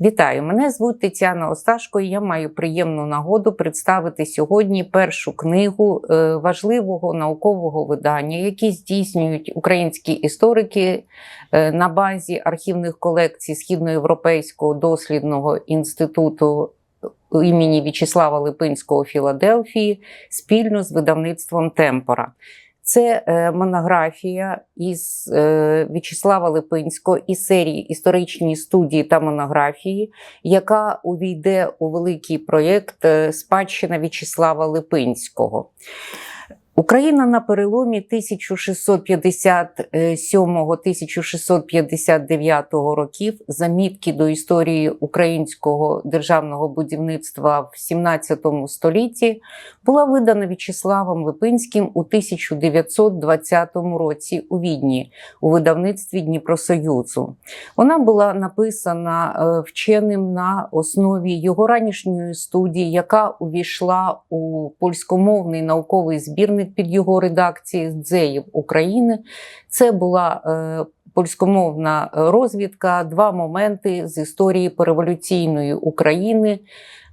Вітаю! Мене звуть Тетяна Осташко. і Я маю приємну нагоду представити сьогодні першу книгу е, важливого наукового видання, які здійснюють українські історики е, на базі архівних колекцій Східноєвропейського дослідного інституту імені В'ячеслава Липинського Філадельфії спільно з видавництвом Темпора. Це е, монографія із е, В'ячеслава Липинського і серії історичні студії та монографії, яка увійде у великий проєкт е, Спадщина В'ячеслава Липинського. Україна на переломі 1657-1659 років замітки до історії українського державного будівництва в 17 столітті була видана В'ячеславом Липинським у 1920 році у Відні у видавництві Дніпросоюзу. Вона була написана е, вченим на основі його ранішньої студії, яка увійшла у польськомовний науковий збірник під його редакції Дзеїв України. Це була е, польськомовна розвідка, два моменти з історії переволюційної України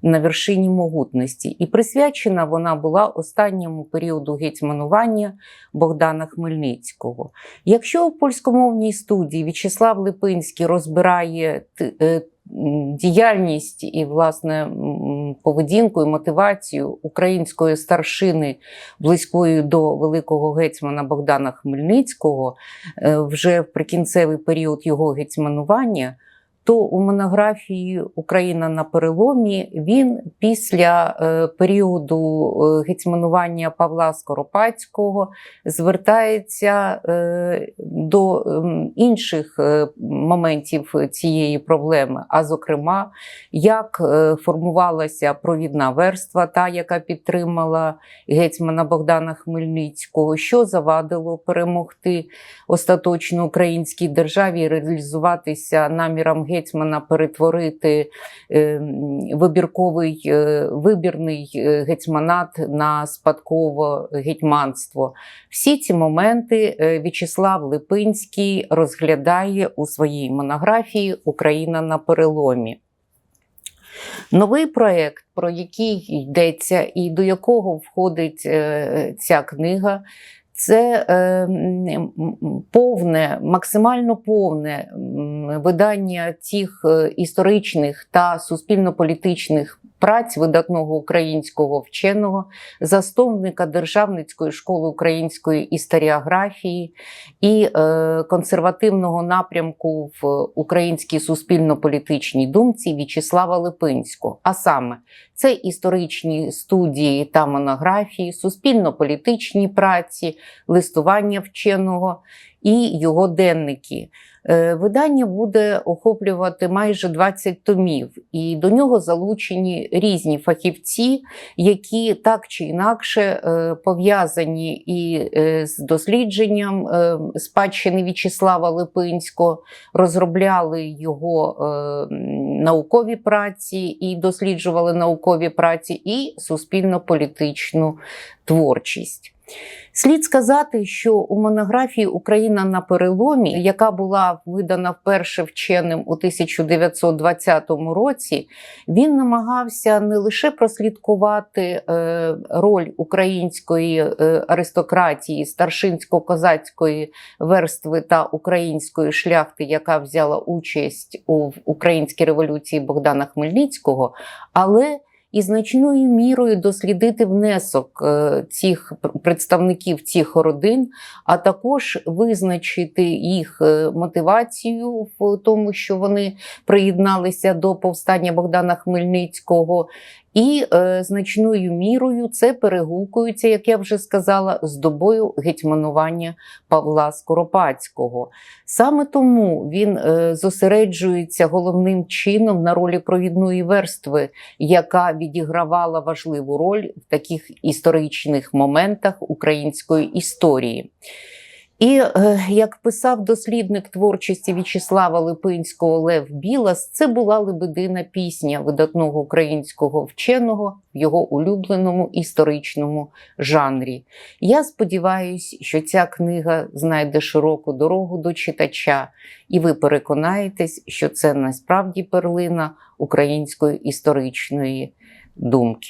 на вершині могутності. І присвячена вона була останньому періоду гетьманування Богдана Хмельницького. Якщо у польськомовній студії В'ячеслав Липинський розбирає е, діяльність і власне поведінку і мотивацію української старшини, близької до великого гетьмана Богдана Хмельницького, е, вже в прикінцевий період його гетьманування то у монографії Україна на переломі він після е, періоду е, гетьманування Павла Скоропадського звертається е, до е, інших моментів цієї проблеми. А зокрема, як формувалася провідна верства, та яка підтримала гетьмана Богдана Хмельницького, що завадило перемогти остаточно українській державі і реалізуватися намірам гетьмана гетьмана перетворити е, вибірковий е, вибірний е, гетьманат на спадкове гетьманство. Всі ці моменти В'ячеслав Липинський розглядає у своїй монографії Україна на переломі. Новий проєкт, про який йдеться, і до якого входить ця книга, це е, повне, максимально повне видання тих е, історичних та суспільно-політичних праць видатного українського вченого, засновника Державницької школи української історіографії і е, консервативного напрямку в українській суспільно-політичній думці В'ячеслава Липинського. А саме це історичні студії та монографії, суспільно-політичні праці, листування вченого і його денники. Е, видання буде охоплювати майже 20 томів, і до нього залучені різні фахівці, які так чи інакше е, пов'язані і е, з дослідженням спадщини В'ячеслава Липинського, розробляли його наукові праці і досліджували наукові праці, і суспільно-політичну творчість. Слід сказати, що у монографії Україна на переломі, яка була видана вперше вченим у 1920 році, він намагався не лише прослідкувати е, роль української е, аристократії, старшинсько-козацької верстви та української шляхти, яка взяла участь у українській революції Богдана Хмельницького, але і значною мірою дослідити внесок е, цих представників цих родин, а також визначити їх е, мотивацію в тому, що вони приєдналися до повстання Богдана Хмельницького, і е, значною мірою це перегукується, як я вже сказала, з добою гетьманування Павла Скоропадського. Саме тому він е, зосереджується головним чином на ролі провідної верстви, яка відігравала важливу роль в таких історичних моментах української історії. І е, як писав дослідник творчості В'ячеслава Липинського Лев Білас, це була лебедина пісня видатного українського вченого в його улюбленому історичному жанрі. Я сподіваюся, що ця книга знайде широку дорогу до читача, і ви переконаєтесь, що це насправді перлина української історичної думки.